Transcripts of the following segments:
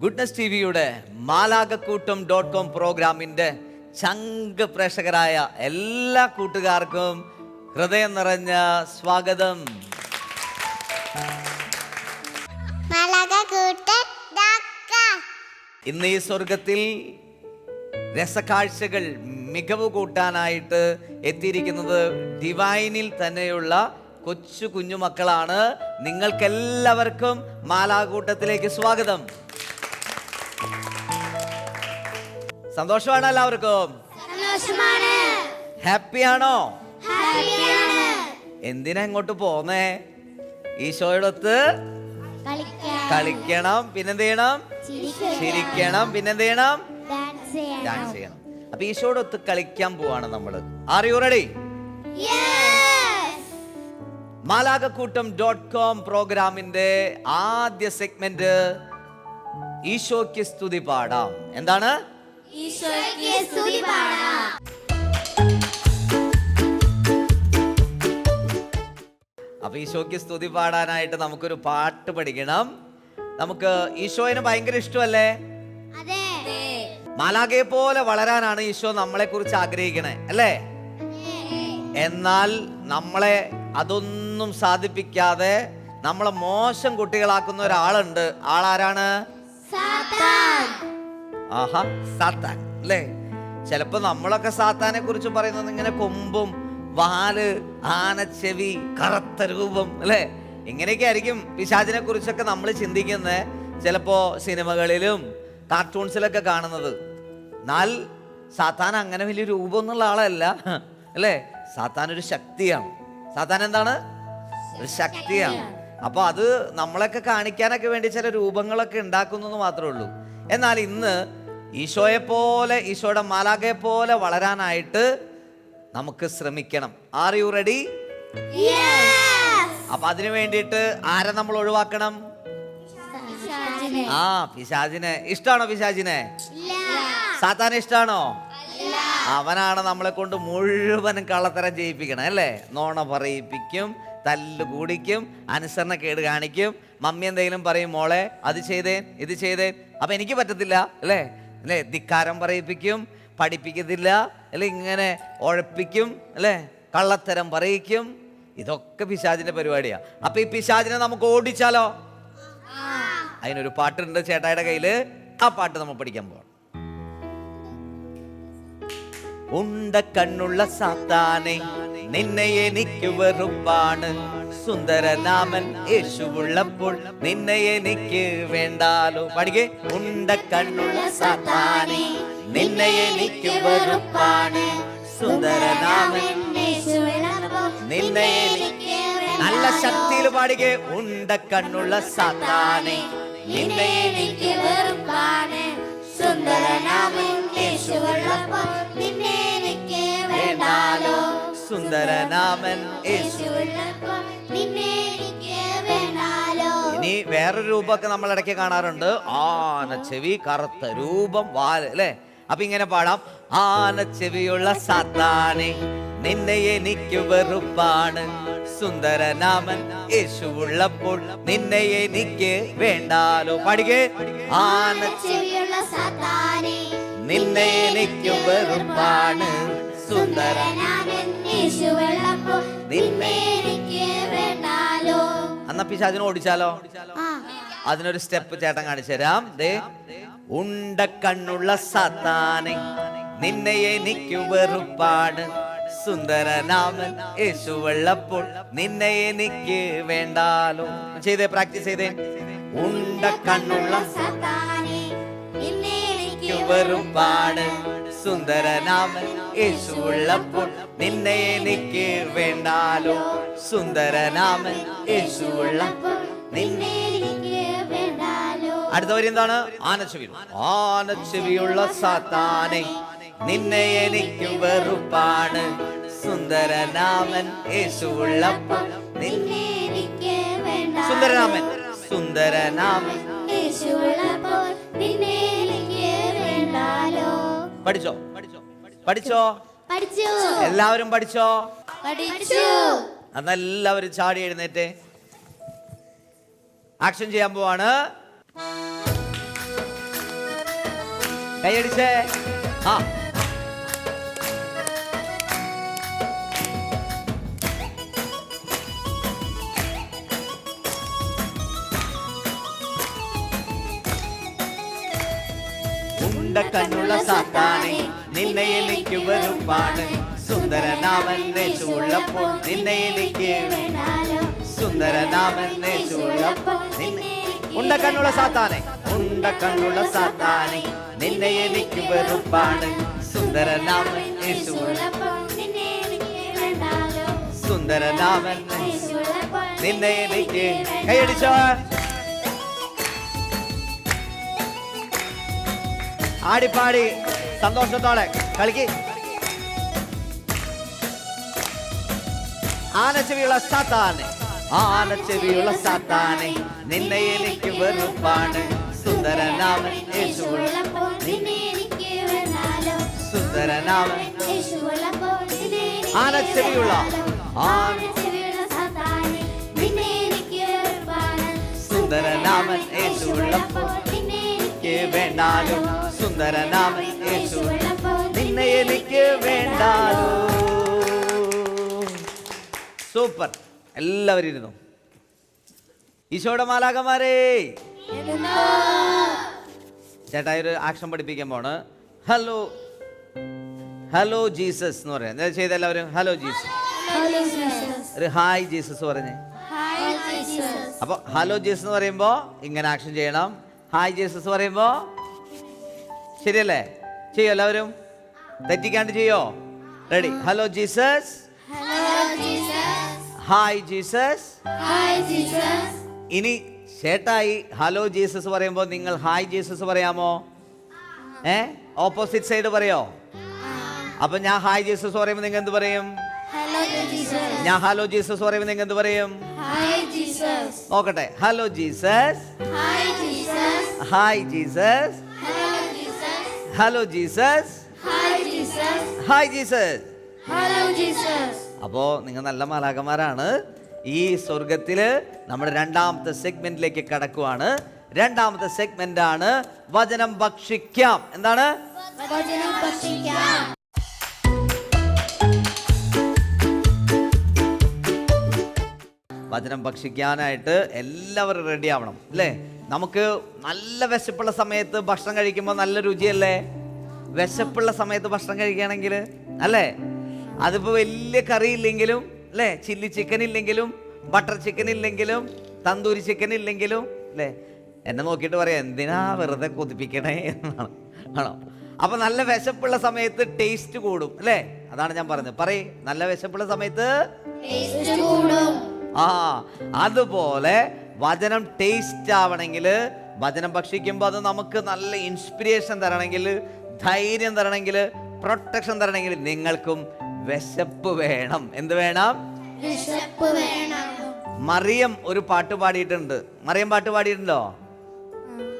Goodness T വിയുടെ മാലാകക്കൂട്ടം dot com പ്രോഗ്രാമിന്റെ ചങ്ക് പ്രേക്ഷകരായ എല്ലാ കൂട്ടുകാർക്കും ഹൃദയം നിറഞ്ഞ സ്വാഗതം. ഇന്ന് ഈ സ്വർഗത്തിൽ രസകാഴ്ചകൾ മികവ് കൂട്ടാനായിട്ട് എത്തിയിരിക്കുന്നത് ഡിവൈനിൽ തന്നെയുള്ള കൊച്ചു കുഞ്ഞുമക്കളാണ്. നിങ്ങൾക്കെല്ലാവർക്കും മാലാകൂട്ടത്തിലേക്ക് സ്വാഗതം. സന്തോഷമാണ് എല്ലാവർക്കും. ഹാപ്പി ഹാപ്പിയാണോ? എന്തിനാ ഇങ്ങോട്ട് പോന്നേ? ഈശോയോടൊത്ത് കളിക്കണം. പിന്നെന്ത് ചെയ്യണം? ചിരിക്കണം. പിന്നെന്ത് ചെയ്യണം? ഡാൻസ് ചെയ്യണം. അപ്പൊ ഈശോടൊത്ത് കളിക്കാൻ പോവാണ് നമ്മൾ. ആർ യു റെഡി മാലാകക്കൂട്ടം ഡോട്ട് കോം പ്രോഗ്രാമിന്റെ ആദ്യ സെഗ്മെന്റ് ഈശോയ്ക്ക് സ്തുതി പാടാം. എന്താണ്? ഈശോയ്ക്ക് സ്തുതി പാടാം. അപ്പൊ ഈശോയ്ക്ക് സ്തുതി പാടാനായിട്ട് നമുക്കൊരു പാട്ട് പഠിക്കണം. നമുക്ക് ഈശോയിന് ഭയങ്കര ഇഷ്ടമല്ലേ? മാലാകയെ പോലെ വളരാനാണ് ഈശോ നമ്മളെ കുറിച്ച് ആഗ്രഹിക്കണേ അല്ലേ? എന്നാൽ നമ്മളെ അതൊന്നും സാധിപ്പിക്കാതെ നമ്മളെ മോശം കുട്ടികളാക്കുന്ന ഒരാളുണ്ട്. ആളാരാണ്? സാത്താൻ. ആഹാ സാത്താൻ അല്ലേ? ചിലപ്പോ നമ്മളൊക്കെ സാത്താനെ കുറിച്ച് പറയുന്നത് ഇങ്ങനെ കൊമ്പും വാൽ ആനച്ചെവി കറുത്ത രൂപം അല്ലേ? ഇങ്ങനെയൊക്കെ ആയിരിക്കും പിശാചിനെ കുറിച്ചൊക്കെ നമ്മൾ ചിന്തിക്കുന്നത് ചിലപ്പോ സിനിമകളിലും കാർട്ടൂൺസിലൊക്കെ കാണുന്നത്. എന്നാൽ സാത്താൻ അങ്ങനെ വലിയ രൂപമൊന്നുള്ള ആളല്ല അല്ലേ? സാത്താൻ ഒരു ശക്തിയാണ്. സാത്താൻ എന്താണ്? ഒരു ശക്തിയാണ്. അപ്പോൾ അത് നമ്മളൊക്കെ കാണിക്കാനൊക്കെ വേണ്ടി ചില രൂപങ്ങളൊക്കെ ഉണ്ടാക്കുന്നു മാത്രമേ ഉള്ളൂ. എന്നാൽ ഇന്ന് ഈശോയെ പോലെ ഈശോയുടെ മാലാകയെ പോലെ വളരാനായിട്ട് നമുക്ക് ശ്രമിക്കണം. ആർ യു റെഡി അപ്പൊ അതിനു വേണ്ടിയിട്ട് ആരെ നമ്മൾ ഒഴിവാക്കണം? ആ പിശാചിനെ. ഇഷ്ടാണോ പിശാചിനെ? സാത്താൻ ഇഷ്ടാണോ? അവനാണ് നമ്മളെ കൊണ്ട് മുഴുവനും കള്ളത്തരം ചെയ്യിപ്പിക്കണം അല്ലേ? നോണ പറയിപ്പിക്കും തല്ല് കൂടിക്കും അനുസരണക്കേട് കാണിക്കും. മമ്മി എന്തെങ്കിലും പറയും മോളെ അത് ചെയ്തേ ഇത് ചെയ്തേ. അപ്പൊ എനിക്ക് പറ്റത്തില്ല അല്ലേ? അല്ലേ? ധിക്കാരം പറയിപ്പിക്കും പഠിപ്പിക്കത്തില്ല അല്ലെ? ഇങ്ങനെ ഉഴപ്പിക്കും അല്ലേ? കള്ളത്തരം പറയിക്കും. ഇതൊക്കെ പിശാചിന്റെ പരിപാടിയാ. അപ്പൊ ഈ പിശാചിനെ നമുക്ക് ഓടിച്ചാലോ? അതിനൊരു പാട്ടുണ്ട് ചേട്ടായുടെ കയ്യിൽ ആ പാട്ട് നമ്മൾ പഠിക്കാൻ പോകണം ഉണ്ട കണ്ണുള്ള സാത്താനെ നിന്നെ എനിക്ക് വെറുപ്പാണ്. സുന്ദരനാമൻ യേശുവുള്ളപ്പോൾ നിന്നെ എനിക്ക് വേണ്ടാലോ. പഠിക്കേ ഉണ്ട കണ്ണുള്ള സാത്താനെ നിന്നെ എനിക്ക് വെറുപ്പാണ്. സുന്ദരനാമൻ നിന്നെ എനിക്ക് നല്ല ശക്തിയിൽ പാടികെ ഉണ്ട കണ്ണുള്ള സാത്താനെ നിന്നെ എനിക്ക് വെറുപ്പാണ്. സുന്ദരനാമൻ നിന്നെ എനിക്ക് വേണ്ടാലോ. സുന്ദരനാമൻ യേശു. യേശുവുള്ളപ്പോൾ നിന്നെ എനിക്ക് വേണ്ടാലോ. ഇനി വേറൊരു രൂപമൊക്കെ നമ്മൾ ഇടയ്ക്ക് കാണാറുണ്ട്. ആന ചെവി കറുത്ത രൂപം വാൽ അല്ലേ? അപ്പൊ ഇങ്ങനെ പാടാം. ആന ചെവിയുള്ള സാത്താനെ നിന്നെ എനിക്ക് വെറുപ്പാണ്. സുന്ദരനാമൻ യേശുവുള്ളപ്പോൾ നിന്നെ എനിക്ക് വേണ്ടാലോ. പാടികേ ആന ചെവിയുള്ള സാത്താനെ നിന്നെ എനിക്ക് വെറുപ്പാണ് യേശുവുള്ളപ്പോൾ അന്ന പിശാചിനെ ഓടിച്ചാലോ? അതിനൊരു സ്റ്റെപ്പ് ചേട്ടൻ കാണിച്ചു തരാം. ദേ ഉണ്ട കണ്ണുള്ള സത്താനെ നിന്നെ എനിക്ക് വെറുപ്പാണ്. സുന്ദരനാമൻ യേശു വെള്ളപ്പോൾ നിന്നെ എനിക്ക് വേണ്ടാലോ. ചെയ്തേ പ്രാക്ടീസ് ചെയ്തേ. ഉണ്ട കണ്ണുള്ള സാത്താനെ എനിക്ക് എനിക്ക് വെറുപ്പാണ് സുന്ദരനാമൻ യേശു ഉള്ളപ്പോൾ നിന്നെ എനിക്ക് വേണ്ടാലോ. സുന്ദരനാമൻ യേശു ഉള്ളപ്പോൾ നിന്നെ അടുത്ത വരി എന്താണ്? ആനച്ചെവി. ആനച്ചെവിയുള്ള സാത്താനെ നിന്നെ എനിക്ക് വെറുപ്പാണ് സുന്ദരനാമൻ യേശു ഉള്ളപ്പോൾ നിന്നെ എനിക്ക് സുന്ദരനാമൻ സുന്ദരനാമൻ യേശുവുള്ളപ്പോൾ നിന്നെ എനിക്ക് വേണ്ടാലോ പഠിച്ചോ? പഠിച്ചോ? പഠിച്ചു. എല്ലാവരും പഠിച്ചോ? പഠിച്ചു. അന്നെല്ലാവരും ചാടി എഴുന്നേറ്റ്. ആക്ഷൻ ചെയ്യാൻ പോവാണ്. കൈയടിച്ചേ. ആ. ഉണ്ട കണ്ണുള്ള സാത്താനെ നിന്നെ എനിക്ക് വെറുപ്പാണ് സുന്ദരനാമനെ യേശുള്ളപ്പോൾ നിന്നെ എനിക്ക് വേണ്ടാലോ സുന്ദരനാമൻ യേശുള്ളപ്പോൾ നിന്നെ ഉണ്ട കണ്ണുള്ള സാത്താനെ. ഉണ്ട കണ്ണുള്ള സാത്താനെ നിന്നെ എനിക്ക് വെറുപ്പാണ് സുന്ദരനാമൻ സുന്ദരനാമൻ നിന്നെ എനിക്ക് കൈയടിച്ചോ? ആടിപ്പാടി സന്തോഷത്തോടെ കളിക്ക്. ആനച്ചെവിയുള്ള സാത്താനെ? ആനച്ചെവിയുള്ള സാത്താനെ നിന്നെ എനിക്ക് വെറുപ്പാണ്. സുന്ദരനാമൻ സുന്ദരനാമൻ ആനച്ചെവിയുള്ള സുന്ദരനാമൻ യേശുള്ളപ്പോൾ വേണ്ടാലും? സുന്ദരനാമൻ യേശു. നിന്നെ എനിക്ക് വേണ്ടാലോ. സൂപ്പർ. എല്ലാവരും ഇരുന്നു? ഈശോയുടെ മാലാകമാരേ ചേട്ടാ ഒരു ആക്ഷൻ പഠിപ്പിക്കാൻ പോണ്. ഹലോ. ഹലോ ജീസസ് എന്ന് പറയാം. എന്താ ചെയ്ത എല്ലാവരും? Hello Jesus. ഒരു ഹായ് ജീസസ് പറഞ്ഞേ. അപ്പോൾ ഹലോ ജീസസ് എന്ന് പറയുമ്പോൾ ഇങ്ങനെ ആക്ഷൻ ചെയ്യണം. ഹായ് ജീസസ് പറയുമ്പോൾ ശരിയല്ലേ? ചെയ്യോ എല്ലാവരും? തെറ്റിക്കാണ്ട് ചെയ്യോ? Ready hello Jesus hi Jesus ഇനി ചേട്ടായി ഹലോ ജീസസ് പറയുമ്പോൾ നിങ്ങൾ ഹായ് ജീസസ് പറയാമോ? ഏ? ഓപ്പോസിറ്റ് സൈഡ് പറയോ? അപ്പൊ ഞാൻ ഹായ് ജീസസ് പറയുമ്പോൾ നിങ്ങൾ എന്ത് പറയും? ഞാൻ ഹലോ ജീസസ് പറയുമ്പോൾ നിങ്ങൾ എന്ത് പറയും? നോക്കട്ടെ. Hello Jesus hi Jesus hello Jesus hi Jesus hello Jesus അപ്പോൾ നിങ്ങൾ നല്ല മാലാകന്മാരാണ് ഈ സ്വർഗത്തിൽ നമ്മുടെ രണ്ടാമത്തെ സെഗ്മെന്റിലേക്ക് കടക്കുവാണ്. രണ്ടാമത്തെ സെഗ്മെന്റ് ആണ് വചനം ഭക്ഷിക്കാം. എന്താണ്? വചനം ഭക്ഷിക്കാം. വചനം ഭക്ഷിക്കാനായിട്ട് എല്ലാവരും റെഡി ആവണം അല്ലേ? നമുക്ക് നല്ല വിശപ്പുള്ള സമയത്ത് ഭക്ഷണം കഴിക്കുമ്പോൾ നല്ല രുചിയല്ലേ? വിശപ്പുള്ള സമയത്ത് ഭക്ഷണം കഴിക്കുകയാണെങ്കിൽ അല്ലേ? അതിപ്പോൾ വലിയ കറി ഇല്ലെങ്കിലും അല്ലേ? ചില്ലി ചിക്കൻ ഇല്ലെങ്കിലും ബട്ടർ ചിക്കൻ ഇല്ലെങ്കിലും തന്തൂരി ചിക്കൻ ഇല്ലെങ്കിലും അല്ലേ? എന്നെ നോക്കിയിട്ട് പറയാം എന്തിനാ വെറുതെ കൊതിപ്പിക്കണേ? എന്നാണ്. ആണോ? അപ്പൊ നല്ല വിശപ്പുള്ള സമയത്ത് ടേസ്റ്റ് കൂടും അല്ലേ? അതാണ് ഞാൻ പറഞ്ഞത്. പറയ് നല്ല വിശപ്പുള്ള സമയത്ത് ആ അതുപോലെ വചനം ടേസ്റ്റ് ആവണമെങ്കിൽ വചനം ഭക്ഷിക്കുമ്പോൾ അത് നമുക്ക് നല്ല ഇൻസ്പിരേഷൻ തരണമെങ്കിൽ ധൈര്യം തരണമെങ്കിൽ പ്രൊട്ടക്ഷൻ തരണമെങ്കിൽ നിങ്ങൾക്കും വിശപ്പ് വേണം. എന്ത് വേണം? മറിയം ഒരു പാട്ട് പാടിയിട്ടുണ്ട്. മറിയം പാട്ട് പാടിയിട്ടുണ്ടോ?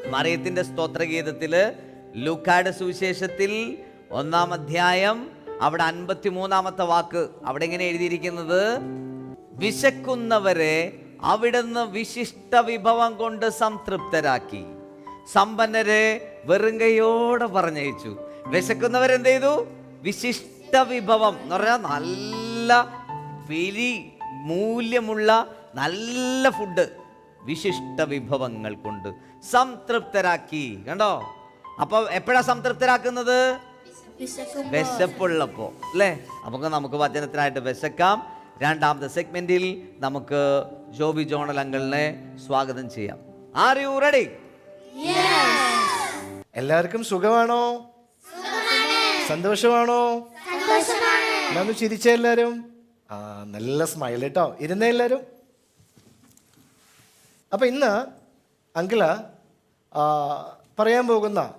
മറിയത്തിന്റെ സ്തോത്രഗീതത്തിൽ ലൂക്കാട് സുവിശേഷത്തിൽ ഒന്നാം അധ്യായം അവിടെ അൻപത്തി മൂന്നാമത്തെ വാക്ക് അവിടെ ഇങ്ങനെ എഴുതിയിരിക്കുന്നത്? വിശക്കുന്നവരെ അവിടുന്ന് വിശിഷ്ട വിഭവം കൊണ്ട് സംതൃപ്തരാക്കി. സമ്പന്നരെ വെറുങ്കയോടെ പറഞ്ഞയച്ചു. വിശക്കുന്നവരെന്ത് ചെയ്തു വിശിഷ്ട വിഭവം എന്ന് പറഞ്ഞാൽ നല്ല വിലി മൂല്യമുള്ള നല്ല ഫുഡ് വിശിഷ്ട വിഭവങ്ങൾ കൊണ്ട് സംതൃപ്തരാക്കി. കണ്ടോ? അപ്പൊ എപ്പോഴാ സംതൃപ്തരാക്കുന്നത്? വിശപ്പുള്ളപ്പോ. അല്ലേ? നമുക്ക് നമുക്ക് വചനത്തിനായിട്ട് വിശക്കാം. രണ്ടാമത്തെ സെഗ്മെന്റിൽ നമുക്ക് ജോബി ജോണൽ അങ്കിളിനെ സ്വാഗതം ചെയ്യാം. ആർ യു റെഡി എല്ലാവർക്കും സുഖമാണോ? സന്തോഷമാണോ? ഞാനൊന്ന് ചിരിച്ച എല്ലാരും ആ നല്ല സ്മൈൽ കേട്ടോ ഇരുന്നേ എല്ലാവരും? അപ്പൊ ഇന്ന് അങ്കിൾ ആ, പറയാൻ പോകുന്ന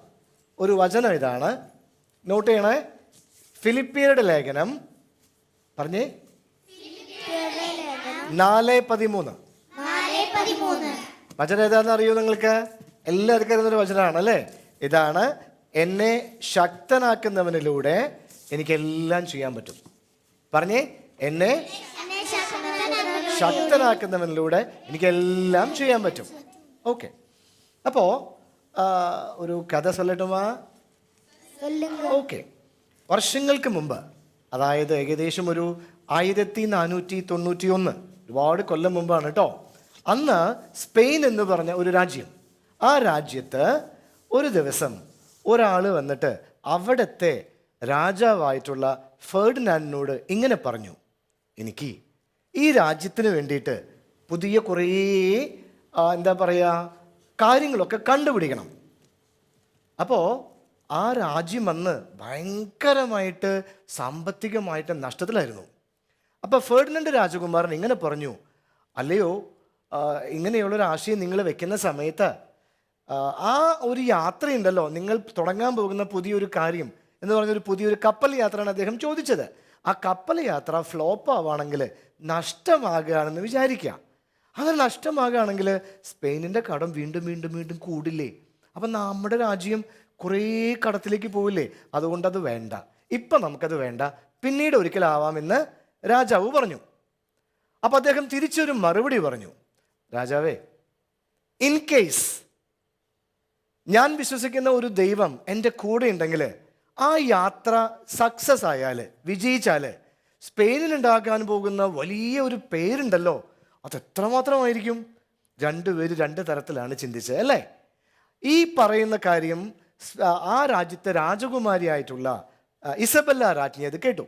ഒരു വചനം ഇതാണ്. നോട്ട് ചെയ്യണേ. ഫിലിപ്പിയരുടെ ലേഖനം. പറഞ്ഞേ. നാല് പതിമൂന്ന് വചനം ഏതാന്ന് അറിയൂ നിങ്ങൾക്ക്? എല്ലാവർക്കും അറിയുന്നൊരു വചനമാണ് അല്ലേ? ഇതാണ് എന്നെ ശക്തനാക്കുന്നവനിലൂടെ എനിക്കെല്ലാം ചെയ്യാൻ പറ്റും. പറഞ്ഞേ എന്നെ ശക്തനാക്കുന്നവനിലൂടെ എനിക്കെല്ലാം ചെയ്യാൻ പറ്റും. ഓക്കെ. അപ്പോ ഒരു കഥ സൊല്ലട്ടുമാ ഓക്കെ. വർഷങ്ങൾക്ക് മുമ്പ് അതായത് ഏകദേശം ഒരു ആയിരത്തി നാനൂറ്റി തൊണ്ണൂറ്റി ഒന്ന് ഒരുപാട് കൊല്ലം മുമ്പാണ് കേട്ടോ അന്ന് സ്പെയിൻ എന്ന് പറഞ്ഞ ഒരു രാജ്യം. ആ രാജ്യത്ത് ഒരു ദിവസം ഒരാൾ വന്നിട്ട് അവിടുത്തെ രാജാവായിട്ടുള്ള ഫേർഡിനാൻഡിനോട് ഇങ്ങനെ പറഞ്ഞു. എനിക്ക് ഈ രാജ്യത്തിന് വേണ്ടിയിട്ട് പുതിയ കുറേ എന്താ പറയുക കാര്യങ്ങളൊക്കെ കണ്ടുപിടിക്കണം. അപ്പോൾ ആ രാജ്യം അന്ന് ഭയങ്കരമായിട്ട് സാമ്പത്തികമായിട്ട് നഷ്ടത്തിലായിരുന്നു. അപ്പോൾ ഫേർഡിനൻഡ് രാജകുമാരൻ ഇങ്ങനെ പറഞ്ഞു അല്ലയോ ഇങ്ങനെയുള്ളൊരു ആശയം നിങ്ങൾ വെക്കുന്ന സമയത്ത് ആ, ഒരു യാത്രയുണ്ടല്ലോ നിങ്ങൾ തുടങ്ങാൻ പോകുന്ന പുതിയൊരു കാര്യം എന്ന് പറഞ്ഞൊരു പുതിയൊരു കപ്പൽ യാത്രയാണ് അദ്ദേഹം ചോദിച്ചത്. ആ കപ്പൽ യാത്ര ഫ്ലോപ്പ് ആവുകയാണെങ്കിൽ നഷ്ടമാകുകയാണെന്ന് വിചാരിക്കുക. അങ്ങനെ നഷ്ടമാകുകയാണെങ്കിൽ സ്പെയിനിന്റെ കടം വീണ്ടും വീണ്ടും വീണ്ടും കൂടില്ലേ? അപ്പം നമ്മുടെ രാജ്യം കുറേ കടത്തിലേക്ക് പോവില്ലേ? അതുകൊണ്ടത് അത് വേണ്ട. ഇപ്പം നമുക്കത് വേണ്ട. പിന്നീട് ഒരിക്കലാവാമെന്ന് രാജാവ് പറഞ്ഞു. അപ്പോൾ അദ്ദേഹം തിരിച്ചൊരു മറുപടി പറഞ്ഞു. രാജാവേ ഇൻ കേസ് ഞാൻ വിശ്വസിക്കുന്ന ഒരു ദൈവം എന്റെ കൂടെ ഉണ്ടെങ്കിൽ ആ യാത്ര സക്സസ് ആയാൽ വിജയിച്ചാൽ സ്പെയിനിൽ ഉണ്ടാക്കാൻ പോകുന്ന വലിയ ഒരു പേരുണ്ടല്ലോ അത് എത്രമാത്രമായിരിക്കും? രണ്ടുപേര് രണ്ട് തരത്തിലാണ് ചിന്തിച്ചത് അല്ലേ? ഈ പറയുന്ന കാര്യം ആ രാജ്യത്തെ രാജകുമാരിയായിട്ടുള്ള ഇസബെല്ല രാജ്ഞി അത് കേട്ടു.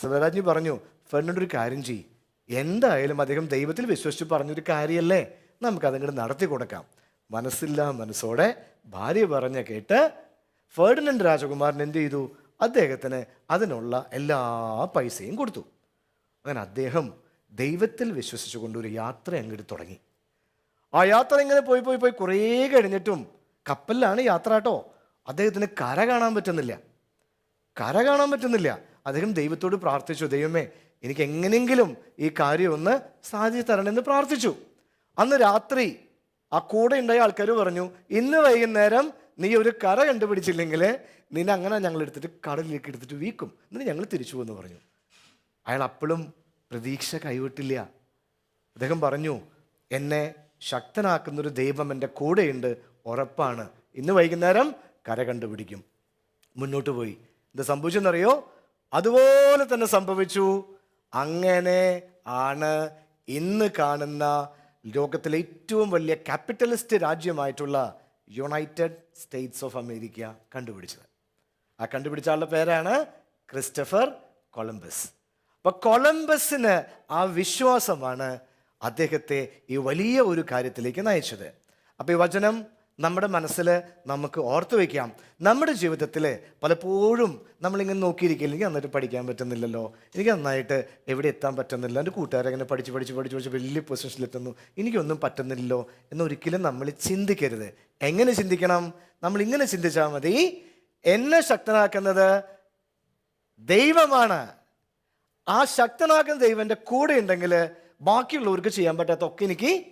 ഇസബെല്ല പറഞ്ഞു ഫ്രണ്ടിന്റെ ഒരു കാര്യം ചെയ്യും. എന്തായാലും അദ്ദേഹം ദൈവത്തിൽ വിശ്വസിച്ച് പറഞ്ഞൊരു കാര്യമല്ലേ നമുക്കതങ്ങോട്ട് നടത്തി കൊടുക്കാം. മനസ്സില്ലാ മനസ്സോടെ ഭാര്യ പറഞ്ഞ കേട്ട് ഫേർഡിനൻഡ് രാജകുമാരൻ എന്ത് ചെയ്തു? അദ്ദേഹത്തിന് അതിനുള്ള എല്ലാ പൈസയും കൊടുത്തു. അങ്ങനെ അദ്ദേഹം ദൈവത്തിൽ വിശ്വസിച്ചുകൊണ്ട് ഒരു യാത്ര അങ്ങോട്ട് തുടങ്ങി. ആ യാത്ര ഇങ്ങനെ പോയി പോയി പോയി കുറേ കഴിഞ്ഞിട്ടും കപ്പലിലാണ് യാത്ര കേട്ടോ. അദ്ദേഹത്തിന് കര കാണാൻ പറ്റുന്നില്ല. കര കാണാൻ പറ്റുന്നില്ല. അദ്ദേഹം ദൈവത്തോട് പ്രാർത്ഥിച്ചു ദൈവമേ എനിക്ക് എങ്ങനെയെങ്കിലും ഈ കാര്യം ഒന്ന് സാധിച്ചു തരണമെന്ന് പ്രാർത്ഥിച്ചു. അന്ന് രാത്രി ആ കൂടെ ഉണ്ടായ ആൾക്കാർ പറഞ്ഞു ഇന്ന് വൈകുന്നേരം നീ ഒരു കര കണ്ടുപിടിച്ചില്ലെങ്കിൽ നിന്നെ അങ്ങനെ ഞങ്ങൾ എടുത്തിട്ട് കടലിലേക്ക് എടുത്തിട്ട് വീക്കും. എന്നിട്ട് ഞങ്ങൾ തിരിച്ചു എന്ന് പറഞ്ഞു. അയാൾ അപ്പോഴും പ്രതീക്ഷ കൈവിട്ടില്ല. അദ്ദേഹം പറഞ്ഞു എന്നെ ശക്തനാക്കുന്നൊരു ദൈവം എന്റെ കൂടെയുണ്ട് ഉറപ്പാണ്. ഇന്ന് വൈകുന്നേരം കര കണ്ടുപിടിക്കും. മുന്നോട്ട് പോയി. എന്താ സംഭവിച്ചെന്നറിയോ? അതുപോലെ തന്നെ സംഭവിച്ചു. അങ്ങനെ ആണ് ഇന്ന് കാണുന്ന ലോകത്തിലെ ഏറ്റവും വലിയ ക്യാപിറ്റലിസ്റ്റ് രാജ്യമായിട്ടുള്ള യുണൈറ്റഡ് സ്റ്റേറ്റ്സ് ഓഫ് അമേരിക്ക കണ്ടുപിടിച്ചത്. ആ കണ്ടുപിടിച്ച ആളുടെ പേരാണ് ക്രിസ്റ്റഫർ കൊളംബസ് അപ്പോൾ കൊളംബസിന് ആ വിശ്വാസമാണ് അദ്ദേഹത്തെ ഈ വലിയ ഒരു കാര്യത്തിലേക്ക് നയിച്ചത്. അപ്പോൾ ഈ വചനം നമ്മുടെ മനസ്സിൽ നമുക്ക് ഓർത്തു വയ്ക്കാം നമ്മുടെ ജീവിതത്തിൽ പലപ്പോഴും നമ്മളിങ്ങനെ നോക്കിയിരിക്കില്ല എനിക്ക് നന്നായിട്ട് പഠിക്കാൻ പറ്റുന്നില്ലല്ലോ എനിക്ക് നന്നായിട്ട് എവിടെ എത്താൻ പറ്റുന്നില്ല എന്റെ കൂട്ടുകാരങ്ങനെ പഠിച്ച് പഠിച്ച് പഠിച്ച് പഠിച്ച് വലിയ പൊസിഷനിലെത്തുന്നു എനിക്കൊന്നും പറ്റുന്നില്ലല്ലോ എന്നൊരിക്കലും നമ്മൾ ചിന്തിക്കരുത്. എങ്ങനെ ചിന്തിക്കണം? നമ്മൾ ഇങ്ങനെ ചിന്തിച്ചാൽ മതി എന്നെ ശക്തനാക്കുന്നത് ദൈവമാണ്. ആ ശക്തനാക്കുന്ന ദൈവന്റെ കൂടെ ഉണ്ടെങ്കിൽ ബാക്കിയുള്ളവർക്ക് ചെയ്യാൻ പറ്റാത്ത ഒക്കെ എനിക്ക്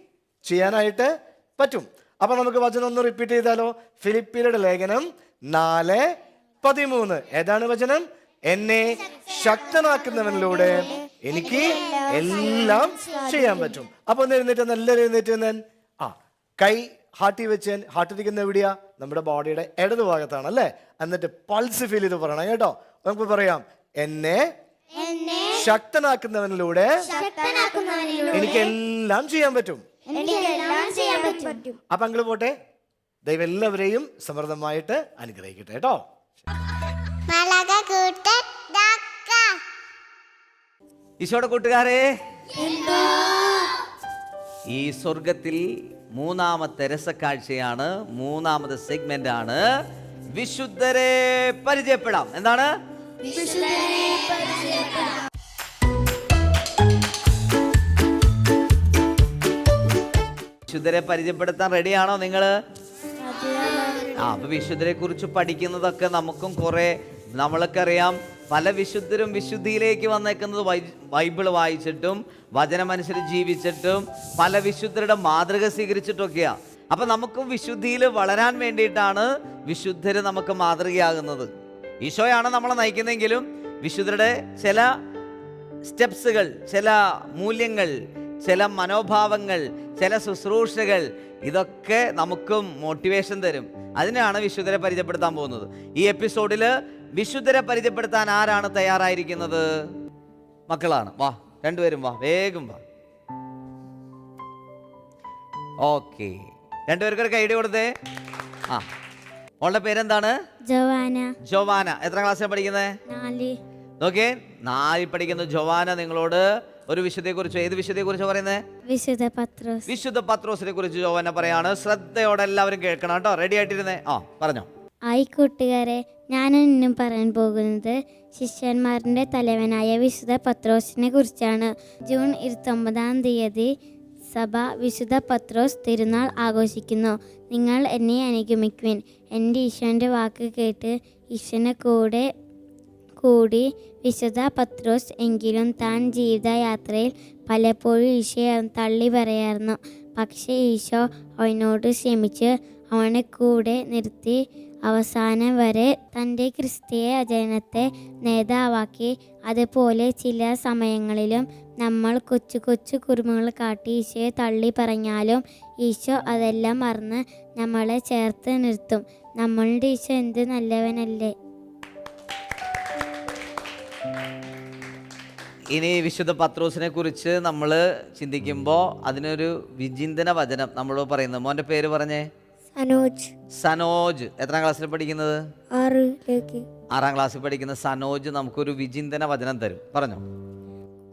ചെയ്യാനായിട്ട് പറ്റും. അപ്പൊ നമുക്ക് വചനം ഒന്ന് റിപ്പീറ്റ് ചെയ്താലോ? ഫിലിപ്പിയുടെ ലേഖനം നാല് പതിമൂന്ന്. ഏതാണ് വചനം? എന്നെ ശക്തനാക്കുന്നവനിലൂടെ എനിക്ക് എല്ലാം ചെയ്യാൻ പറ്റും. അപ്പൊ ഒന്ന് എഴുന്നേറ്റ് നല്ല എല്ലാവരും എഴുന്നേറ്റ് ഞാൻ ആ കൈ ഹാർട്ടി വെച്ച് ഹാർട്ടിരിക്കുന്ന എവിടെയാ? നമ്മുടെ ബോഡിയുടെ ഇടതു ഭാഗത്താണ് അല്ലേ എന്നിട്ട് പൾസ് ഫീൽ ചെയ്ത് പറയണം കേട്ടോ. നമുക്ക് പറയാം എന്നെ ശക്തനാക്കുന്നവനിലൂടെ എനിക്ക് എല്ലാം ചെയ്യാൻ പറ്റും. ചെയ്യാൻ പറ്റും. അപ്പൊ അങ്ങൾ പോട്ടെ. ദൈവം എല്ലാവരെയും സമൃദ്ധമായിട്ട് അനുഗ്രഹിക്കട്ടെ കേട്ടോ. ഈശോടെ ഈശോയുടെ കൂട്ടുകാരെ ഈ സ്വർഗത്തിൽ മൂന്നാമത്തെ രസക്കാഴ്ചയാണ് മൂന്നാമത്തെ സെഗ്മെന്റ് ആണ്. വിശുദ്ധരെ പരിചയപ്പെടാം. എന്താണ്? വിശുദ്ധരെ പരിചയപ്പെടുത്താൻ റെഡിയാണോ നിങ്ങൾ ആ അപ്പൊ വിശുദ്ധരെ കുറിച്ച് പഠിക്കുന്നതൊക്കെ നമുക്കും കുറെ നമ്മളൊക്കെ അറിയാം. പല വിശുദ്ധരും വിശുദ്ധിയിലേക്ക് വന്നേക്കുന്നത് ബൈബിൾ വായിച്ചിട്ടും വചനമനുസരിച്ച് ജീവിച്ചിട്ടും പല വിശുദ്ധരുടെ മാതൃക സ്വീകരിച്ചിട്ടൊക്കെയാ. അപ്പൊ നമുക്ക് വിശുദ്ധിയിൽ വളരാൻ വേണ്ടിയിട്ടാണ് വിശുദ്ധര് നമുക്ക് മാതൃകയാകുന്നത്. ഈശോയാണ് നമ്മളെ നയിക്കുന്നതെങ്കിലും വിശുദ്ധരുടെ ചില സ്റ്റെപ്സുകൾ ചില മൂല്യങ്ങൾ ചില മനോഭാവങ്ങൾ ചില ശുശ്രൂഷകൾ ഇതൊക്കെ നമുക്കും മോട്ടിവേഷൻ തരും. അതിനാണ് വിശുദ്ധരെ പരിചയപ്പെടുത്താൻ പോകുന്നത്. ഈ എപ്പിസോഡിൽ വിശുദ്ധരെ പരിചയപ്പെടുത്താൻ ആരാണ് തയ്യാറായിരിക്കുന്നത്? മക്കളാണ്. വാ രണ്ടുപേരും വാ വേഗം വാ. ഓക്കെ രണ്ടുപേർക്കൊരു ഒരു കൈഡി കൊടുത്തേ. ആ. മോളുടെ പേരെന്താണ്? ജോവാന. ജോവാന. എത്ര ക്ലാസ്സിലാണ് പഠിക്കുന്നത് നാല്. നോക്കിയേ നാലിൽ പഠിക്കുന്ന ജോവാന നിങ്ങളോട്. ഒരു വിശുദ്ധയെ കുറിച്ച് ഏത് വിശുദ്ധയെ കുറിച്ച് പറയുന്നത് വിശുദ്ധ പത്രോസ്. വിശുദ്ധ പത്രോസിനെ കുറിച്ച് ജോവാന പറയാണ്. ശ്രദ്ധയോടെ എല്ലാവരും കേൾക്കണം കേട്ടോ. റെഡി ആയിട്ടിരുന്നേ? ആ പറഞ്ഞോ. ആയി കൂട്ടുകാരെ ഞാൻ ഇന്നും പറയാൻ പോകുന്നത് ശിഷ്യന്മാരുടെ തലവനായ വിശുദ്ധ പത്രോസിനെ കുറിച്ചാണ്. ജൂൺ ഇരുപത്തൊമ്പതാം തീയതി സഭ വിശുദ്ധ പത്രോസ് തിരുനാൾ ആഘോഷിക്കുന്നു. നിങ്ങൾ എന്നെ അനുഗമിക്കുവിൻ. എന്റെ ഈശോന്റെ വാക്ക് കേട്ട് ഈശോന്റെ കൂടെ കൂടി വിശുദ്ധ പത്രോസ് എങ്കിലും താൻ ജീവിതയാത്രയിൽ പലപ്പോഴും ഈശോയെ തള്ളി പറയായിരുന്നു പക്ഷേ ഈശോ അവനോട് ക്ഷമിച്ച് അവനെ കൂടെ നിർത്തി അവസാനം വരെ തന്റെ ക്രിസ്തീയ ജനത്തെ നേതാവാക്കി. അതുപോലെ ചില സമയങ്ങളിലും നമ്മൾ കൊച്ചു കൊച്ചു കുറുമകൾ കാട്ടി ഈശോയെ തള്ളി പറഞ്ഞാലും ഈശോ അതെല്ലാം മറന്ന് നമ്മളെ ചേർത്ത് നിർത്തും. നമ്മളുടെ ഈശോ എന്ത് നല്ലവനല്ലേ? ഇനി വിശുദ്ധ പത്രോസിനെ കുറിച്ച് നമ്മൾ ചിന്തിക്കുമ്പോൾ അതിനൊരു വിചിന്തന വചനം നമ്മൾ പറയുന്നത് മോന്റെ പേര് പറഞ്ഞേ? സനോജ്. സനോജ്. എത്രാം ക്ലാസ്സിൽ പഠിക്കുന്നത്? ആറാം ക്ലാസ്സിൽ പഠിക്കുന്ന സനോജ് നമുക്കൊരു വിചിന്തന വചനം തരും. പറഞ്ഞോ?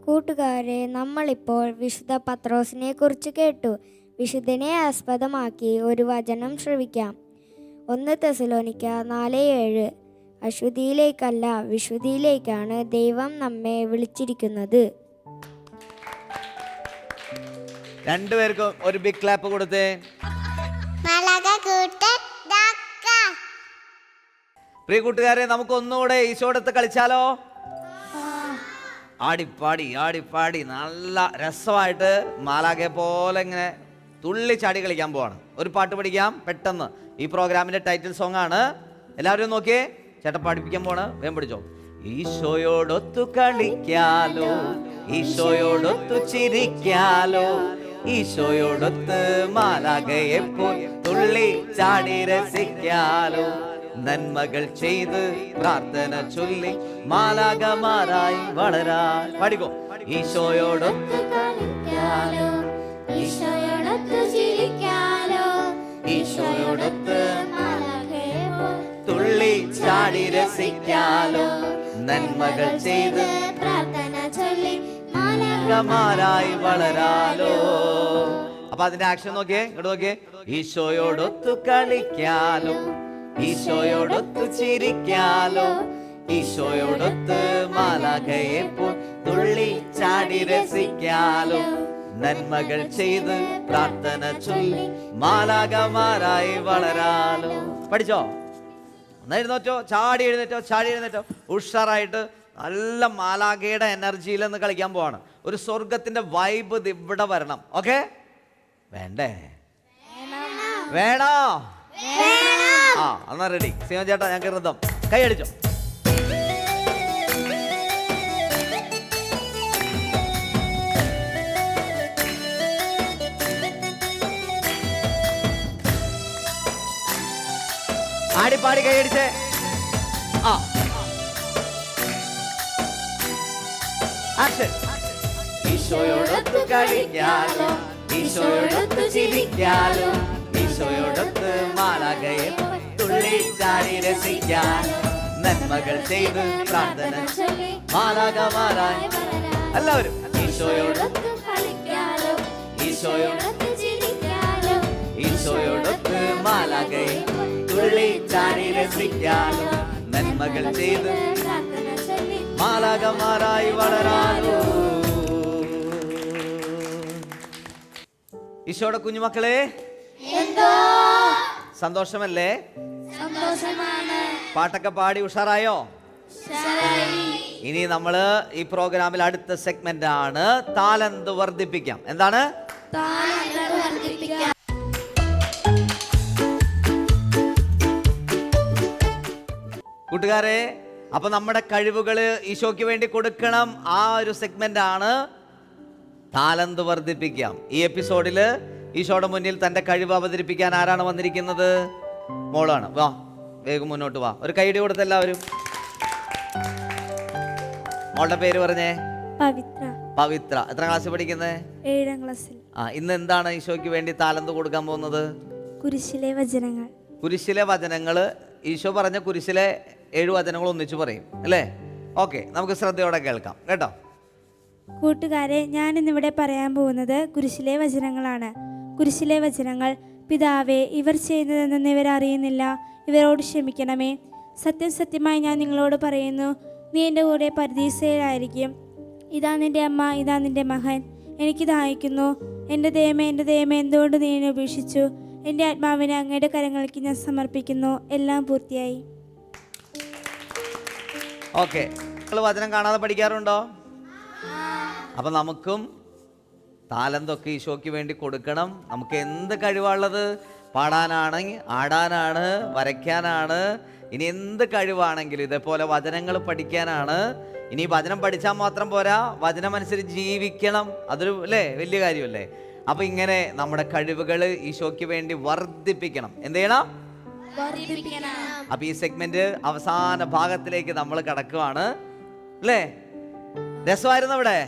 കൂട്ടുകാരെ നമ്മളിപ്പോൾ വിശുദ്ധ പത്രോസിനെ കുറിച്ച് കേട്ടു. വിശുദ്ധനെ ആസ്പദമാക്കി ഒരു വചനം ശ്രവിക്കാം. ഒന്ന് തെസലോനിക്ക നാല് ഏഴ്. അശുദ്ധിയിലേക്കല്ല വിശുദ്ധിയിലേക്കാണ് ദൈവം നമ്മെ വിളിച്ചിരിക്കുന്നത്. രണ്ടുപേർക്കും ഒരു ബിഗ് ക്ലാപ്പ് കൊടുത്തേ. പ്രിയ കൂട്ടുകാരെ നമുക്ക് ഒന്നുകൂടെ ഈശോടത്ത് കളിച്ചാലോ? ആടിപ്പാടി ആടിപ്പാടി. നല്ല രസമായിട്ട് മാലാകെ പോലെ ഇങ്ങനെ തുള്ളി ചാടി കളിക്കാൻ പോവാണ്. ഒരു പാട്ട് പഠിക്കാം പെട്ടെന്ന്. ഈ പ്രോഗ്രാമിന്റെ ടൈറ്റിൽ സോങ് ആണ്. എല്ലാവരും നോക്കിയേ. ചേട്ടൻ പഠിപ്പിക്കാൻ പോണ വേം പിടിച്ചോ. ഈശോയോടൊത്തു കളിക്കാലോ ഈശോയോടൊത്തു ചിരിക്കാലോ ഈശോയോടൊത്ത് മാലാകയെ പോയി തുള്ളി ചാടി രസിക്കാലോ. നന്മകൾ ചെയ്ത് പ്രാർത്ഥന ചൊല്ലി മാലാകമാരായി വളരാ പഠിക്കോ. ഈശോയോടൊത്തു കളിക്കാലോ ഈശോയോടൊത്ത് ചിരിക്കാലോ ഈശോയോടൊത്ത് തുള്ളി ചാടി രസിക്കാലോ. നന്മകൾ ചെയ്ത് പ്രാർത്ഥന ചൊല്ലി മാലാകമാരായി വളരാലോ. അപ്പൊ അതിന്റെ ആക്ഷൻ നോക്കിയേ ഇങ്ങോട്ട് നോക്കിയേ. ഈശോയോടൊത്തു കളിക്കാലോ. ഈശോയോടൊത്തു ചിരിക്കാലോ. ഈശോയോടൊത്ത് മാലാകയെ പോ തുള്ളി ചാടി രസിക്കാലോ. നന്മകൾ ചെയ്ത് പ്രാർത്ഥന ചൊല്ലി മാലാകമാരായി വളരാലോ. പഠിച്ചോ? എഴുന്നേറ്റോ ചാടി എഴുന്നേറ്റോ ചാടി എഴുന്നേറ്റോ. ഉഷാറായിട്ട് നല്ല മാലാഖയുടെ എനർജിയിൽ നിന്ന് കളിക്കാൻ പോവാണ്. ഒരു സ്വർഗത്തിന്റെ വൈബ് ഇവിടെ വരണം. ഓക്കെ വേണ്ടേ? വേണോ. ആ എന്നാ റെഡി സിമ ചേട്ടാ ഞങ്ങൾക്ക് ഋതം കൈ അടിച്ചോ. ആടിപ്പാടി പാടി കൈയടിച്ച് ആ. ആക്ഷൻ. ഈശോയോടൊത്ത് കളിക്കാലോ ഈശോയോടൊത്ത് ചിരിക്കാലോ ഈശോയോടൊത്ത് മാലാകയെ തുള്ളി ചാടി രസിക്കാലോ. നന്മകൾ ചെയ്ത് പ്രാർത്ഥന ചൊല്ലി മാറാൻ എല്ലാവരും. ഈശോയോടൊത്ത് കളിക്കാലോ ഈശോയോട് ചിരിക്കാലോ ഈശോയോടൊത്ത് മാലാകയെ രസിക്കാലോ നന്മകൾ ചെയ്ത് മാലാകമാരായി വളരാലോ ഈശോയുടെ കുഞ്ഞുമക്കളെ സന്തോഷമല്ലേ? പാട്ടൊക്കെ പാടി ഉഷാറായോ? ഇനി നമ്മൾ ഈ പ്രോഗ്രാമിൽ അടുത്ത സെഗ്മെന്റ് ആണ് താലന്ത് വർദ്ധിപ്പിക്കാം. എന്താണ്? കൂട്ടുകാരെ അപ്പൊ നമ്മുടെ കഴിവുകൾ ഈശോയ്ക്ക് വേണ്ടി കൊടുക്കണം. ആ ഒരു സെഗ്മെന്റ് ആണ് താലന്ത് വർദ്ധിപ്പിക്കാം. ഈ എപ്പിസോഡിൽ ഈശോയുടെ മുന്നിൽ തന്റെ കഴിവ് അവതരിപ്പിക്കാൻ ആരാണ് വന്നിരിക്കുന്നത്? മോളാണ്. വാ വേഗം മുന്നോട്ട് വാ. ഒരു കൈയടി കൊടുത്ത എല്ലാവരും. മോളുടെ പേര് പറഞ്ഞേ? പവിത്ര. പവിത്ര. എത്ര ക്ലാസ്സിൽ പഠിക്കുന്നേ? ഏഴാം ക്ലാസ്സിൽ ആ ഇന്ന് എന്താണ് ഈശോയ്ക്ക് വേണ്ടി താലന്ത് കൊടുക്കാൻ പോകുന്നത്? കുരിശിലെ വചനങ്ങൾ. കുരിശിലെ വചനങ്ങൾ ഈശോ പറഞ്ഞ കുരിശിലെ ഏഴ് വചനങ്ങൾ ഒന്നിച്ച് പറയും അല്ലേ? ഓക്കെ നമുക്ക് ശ്രദ്ധയോടെ കേൾക്കാം കേട്ടോ? കൂട്ടുകാരെ ഞാൻ ഇന്നിവിടെ പറയാൻ പോകുന്നത് കുരിശിലെ വചനങ്ങളാണ്. കുരിശിലെ വചനങ്ങൾ പിതാവേ ഇവർ ചെയ്യുന്നതെന്ന് ഇവർ അറിയുന്നില്ല. ഇവരോട് ക്ഷമിക്കണമേ. സത്യം സത്യമായി ഞാൻ നിങ്ങളോട് പറയുന്നു. നീ എന്റെ കൂടെ പരദീസയിലായിരിക്കും. ഇതാ നിന്റെ അമ്മ ഇതാ നിന്റെ മകൻ. എനിക്ക് ദാഹിക്കുന്നു എന്റെ ദൈവമേ എന്റെ ദൈവമേ എന്തുകൊണ്ട് നീ എന്നെ ഉപേക്ഷിച്ചു? എന്റെ ആത്മാവിനെ അങ്ങയുടെ കരങ്ങൾക്ക് ഞാൻ സമർപ്പിക്കുന്നു. എല്ലാം പൂർത്തിയായി. ഓക്കെ. നിങ്ങൾ വചനം കാണാതെ പഠിക്കാറുണ്ടോ? അപ്പൊ നമുക്കും താലന്തൊക്കെ ഈശോയ്ക്ക് വേണ്ടി കൊടുക്കണം. നമുക്ക് എന്ത് കഴിവാണുള്ളത്? പാടാനാണ് ആടാനാണ് വരയ്ക്കാനാണ്. ഇനി എന്ത് കഴിവാണെങ്കിലും ഇതേപോലെ വചനങ്ങൾ പഠിക്കാനാണ്. ഇനി വചനം പഠിച്ചാൽ മാത്രം പോരാ. വചനം അനുസരിച്ച് ജീവിക്കണം. അതൊരു അല്ലേ വലിയ കാര്യമല്ലേ? അപ്പൊ ഇങ്ങനെ നമ്മുടെ കഴിവുകൾ ഈശോയ്ക്ക് വേണ്ടി വർദ്ധിപ്പിക്കണം. എന്ത് ചെയ്യണം? അപ്പൊ ഈ സെഗ്മെന്റ് അവസാന ഭാഗത്തിലേക്ക് നമ്മൾ കടക്കുവാണ്. അല്ലേ രസമായിരുന്നു അവിടെ?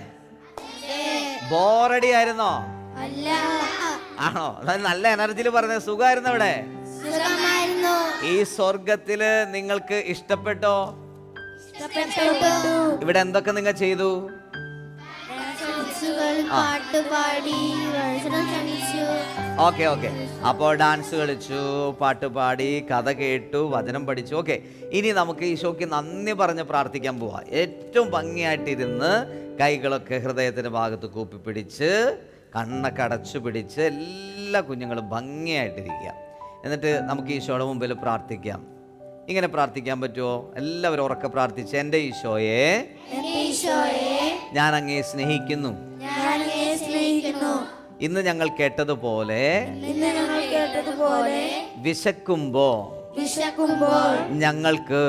ബോറടി ആയിരുന്നോ? ആണോ? നല്ല എനർജിയിൽ പറഞ്ഞ സുഖമായിരുന്നു അവിടെ? ഈ സ്വർഗത്തിൽ നിങ്ങൾക്ക് ഇഷ്ടപ്പെട്ടോ? ഇവിടെ എന്തൊക്കെ നിങ്ങൾ ചെയ്തു? പാട്ടുപാടി ഓക്കെ ഓക്കെ. അപ്പോൾ ഡാൻസ് കളിച്ചു പാട്ട് പാടി കഥ കേട്ടു വചനം പഠിച്ചു. ഓക്കെ. ഇനി നമുക്ക് ഈശോയ്ക്ക് നന്ദി പറഞ്ഞ് പ്രാർത്ഥിക്കാൻ പോവാം. ഏറ്റവും ഭംഗിയായിട്ടിരുന്ന് കൈകളൊക്കെ ഹൃദയത്തിന്റെ ഭാഗത്ത് കൂപ്പിപ്പിടിച്ച് കണ്ണൊക്കെ അടച്ചു പിടിച്ച് എല്ലാ കുഞ്ഞുങ്ങളും ഭംഗിയായിട്ടിരിക്കുക. എന്നിട്ട് നമുക്ക് ഈശോയുടെ മുമ്പിൽ പ്രാർത്ഥിക്കാം. ഇങ്ങനെ പ്രാർത്ഥിക്കാൻ പറ്റുമോ? എല്ലാവരും ഉറക്കെ പ്രാർത്ഥിച്ച് എന്റെ ഈശോയെ ഞാൻ അങ്ങേ സ്നേഹിക്കുന്നു. ഇന്ന് ഞങ്ങൾ കേട്ടതുപോലെ വിശക്കുമ്പോ വിശക്കുമ്പോൾ ഞങ്ങൾക്ക്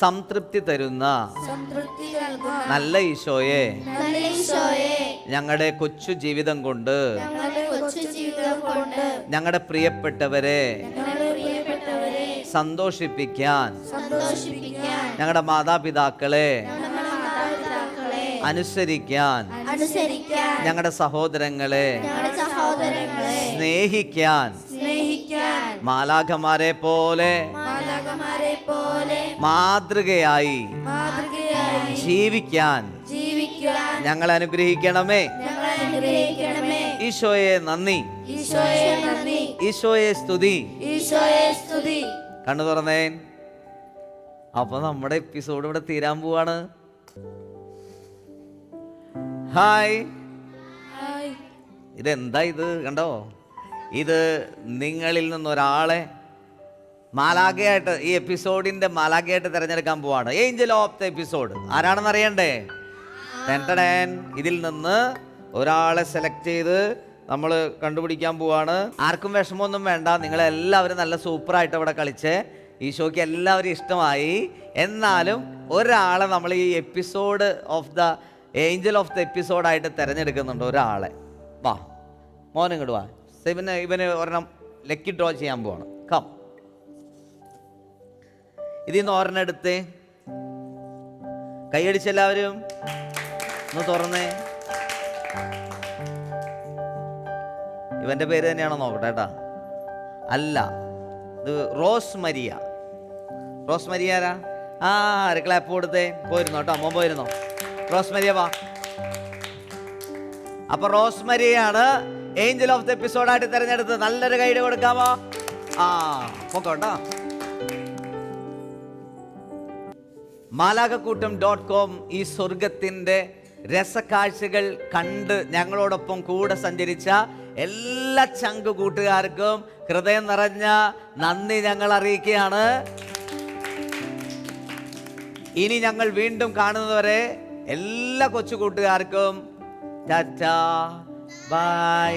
സംതൃപ്തി തരുന്ന നല്ല ഈശോയെ ഞങ്ങളുടെ കൊച്ചു ജീവിതം കൊണ്ട് ഞങ്ങളുടെ പ്രിയപ്പെട്ടവരെ സന്തോഷിപ്പിക്കാൻ ഞങ്ങളുടെ മാതാപിതാക്കളെ അനുസരിക്കാൻ. ഞങ്ങളുടെ സഹോദരങ്ങളെ. സ്നേഹിക്കാൻ. മാലാഖമാരെ പോലെ. മാതൃകയായി. ജീവിക്കാൻ. ഞങ്ങൾ അനുഗ്രഹിക്കണമേ. ഈശോയെ നന്ദി. ഈശോയെ സ്തുതി. കണ്ണു തുറന്നേ അപ്പൊ നമ്മുടെ എപ്പിസോഡ് ഇവിടെ തീരാൻ പോവാണ്. ഹായ്. ഇതെന്താ ഇത്? കണ്ടോ? ഇത് നിങ്ങളിൽ നിന്നൊരാളെ മാലാഖയായിട്ട് ഈ എപ്പിസോഡിന്റെ മാലാഖയായിട്ട് തിരഞ്ഞെടുക്കാൻ പോവാണ്. ഏഞ്ചൽ ഓഫ് ദ എപ്പിസോഡ് ആരാണെന്ന് അറിയണ്ടേ? ടെൻടടേൻ ഇതിൽ നിന്ന് ഒരാളെ സെലക്ട് ചെയ്ത് നമ്മൾ കണ്ടുപിടിക്കാൻ പോവാണ്. ആർക്കും വിഷമമൊന്നും വേണ്ട. നിങ്ങളെല്ലാവരും നല്ല സൂപ്പറായിട്ട് ഇവിടെ കളിച്ച്. ഈശോയ്ക്ക് എല്ലാവരും ഇഷ്ടമായി. എന്നാലും ഒരാളെ നമ്മൾ ഈ episode of the angel of the എപ്പിസോഡായിട്ട് തിരഞ്ഞെടുക്കുന്നുണ്ട് ഒരാളെ. വാ. മോൻ ഇങ്ങോട്ട് വാ. ഇവന് ഇവന് ഒരെണ്ണം ലക്കി ഡ്രോ ചെയ്യാൻ പോവാണ്. കം ഇതിൽ നിന്ന് ഒരെണ്ണം കൈയടിച്ച് കൈയടിച്ചെല്ലാവരും ഒന്ന് തുറന്നേ. ഇവന്റെ പേര് തന്നെയാണോ നോക്കട്ടെ കേട്ടാ. അല്ല ഇത് റോസ് മരിയ റോസ് മരിയാരാ ആ ആര് ക്ലാപ്പ് കൊടുത്തേ? പോയിരുന്നോ കേട്ടോ അമ്മ പോയിരുന്നോ. റോസ് മരിയ വാ അപ്പൊ റോസ്മരിയാണ് ഏഞ്ചൽ ഓഫ് ദ എപ്പിസോഡായിട്ട് തിരഞ്ഞെടുത്ത് നല്ലൊരു ഗൈഡ് കൊടുക്കാമോ? ആ പൊക്കോട്ടോ. മാലാകക്കൂട്ടം ഡോട്ട് കോം ഈ സ്വർഗത്തിന്റെ രസക്കാഴ്ചകൾ കണ്ട് ഞങ്ങളോടൊപ്പം കൂടെ സഞ്ചരിച്ച എല്ലാ ചങ്ക് കൂട്ടുകാർക്കും ഹൃദയം നിറഞ്ഞ നന്ദി ഞങ്ങൾ അറിയിക്കുകയാണ്. ഇനി ഞങ്ങൾ വീണ്ടും കാണുന്നതുവരെ എല്ലാ കൊച്ചു കൂട്ടുകാർക്കും ടാറ്റാ ബൈ.